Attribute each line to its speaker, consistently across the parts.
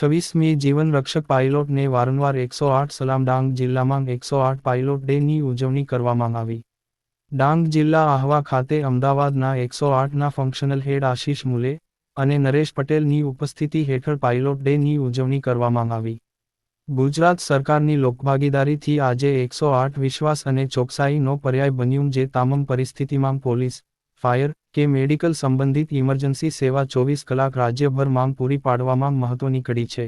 Speaker 1: છવ્વીસમી જીવન રક્ષક પાયલોટને વારંવાર એકસો આઠ સલામ ડાંગ જિલ્લામાં એકસો આઠ પાયલોટ ડેની ઉજવણી કરવામાં આવી. ડાંગ જિલ્લા આહવા ખાતે અમદાવાદના એકસો આઠના ફંક્શનલ હેડ આશીષ મુલે અને નરેશ પટેલની ઉપસ્થિતિ હેઠળ પાયલોટ ડેની ઉજવણી કરવામાં આવી. ગુજરાત સરકારની લોકભાગીદારીથી આજે એકસો આઠ વિશ્વાસ અને ચોકસાઈનો પર્યાય બન્યું જે તમામ પરિસ્થિતિમાં પોલીસ, ફાયર કે મેડિકલ સંબંધિત ઇમરજન્સી સેવા ચોવીસ કલાક રાજ્યભર માંગ પૂરી પાડવામાં મહત્વની કડી છે.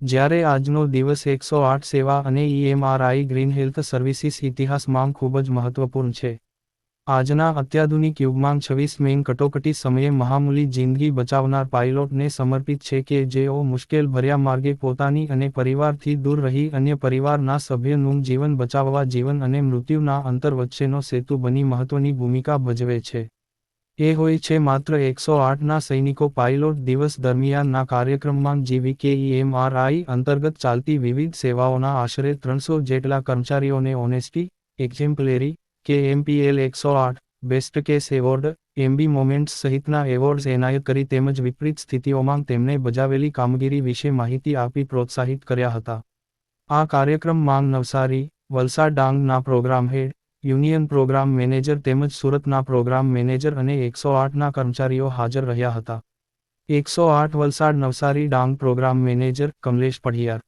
Speaker 1: જ્યારે આજનો દિવસ એકસો આઠ સેવા અને ઈએમઆરઆઈ ગ્રીન હેલ્થ સર્વિસીસ ઇતિહાસ માંગ ખૂબ જ મહત્વપૂર્ણ છે. આજના અત્યાધુનિક યુગમાં છવ્વીસ મેઇન કટોકટી સમયે મહામૂલી જિંદગી બચાવનાર પાયલોટને સમર્પિત છે કે જેઓ મુશ્કેલ ભર્યા માર્ગે પોતાની અને પરિવારથી દૂર રહી અન્ય પરિવારના સભ્યનું જીવન બચાવવા જીવન અને મૃત્યુના અંતર વચ્ચેનો સેતુ બની મહત્વની ભૂમિકા ભજવે છે. એ હોય છે માત્ર એકસો આઠના સૈનિકો પાયલોટ દિવસ દરમિયાનના કાર્યક્રમમાં જીવીકેઈએમઆરઆઈ અંતર્ગત ચાલતી વિવિધ સેવાઓના આશરે ત્રણસો જેટલા કર્મચારીઓને ઓનેસ્ટી, એક્ઝેમ્પલેરી કે એમપીએલ એકસો આઠ, best case award, MB moments સહિતના એવોર્ડ્સ એનાયત કરી તેમજ વિપરીત સ્થિતિઓમાં તેમને બજાવેલી કામગીરી વિશે માહિતી આપી પ્રોત્સાહિત કર્યા હતા. આ કાર્યક્રમમાં નવસારી, વલસાડ ડાંગના programme head union programme manager તેમજ સુરતના પ્રોગ્રામ મેનેજર અને એકસો આઠના કર્મચારીઓ હાજર રહ્યા હતા. એકસો આઠ વલસાડ નવસારી ડાંગ પ્રોગ્રામ મેનેજર કમલેશ પઢિયાર.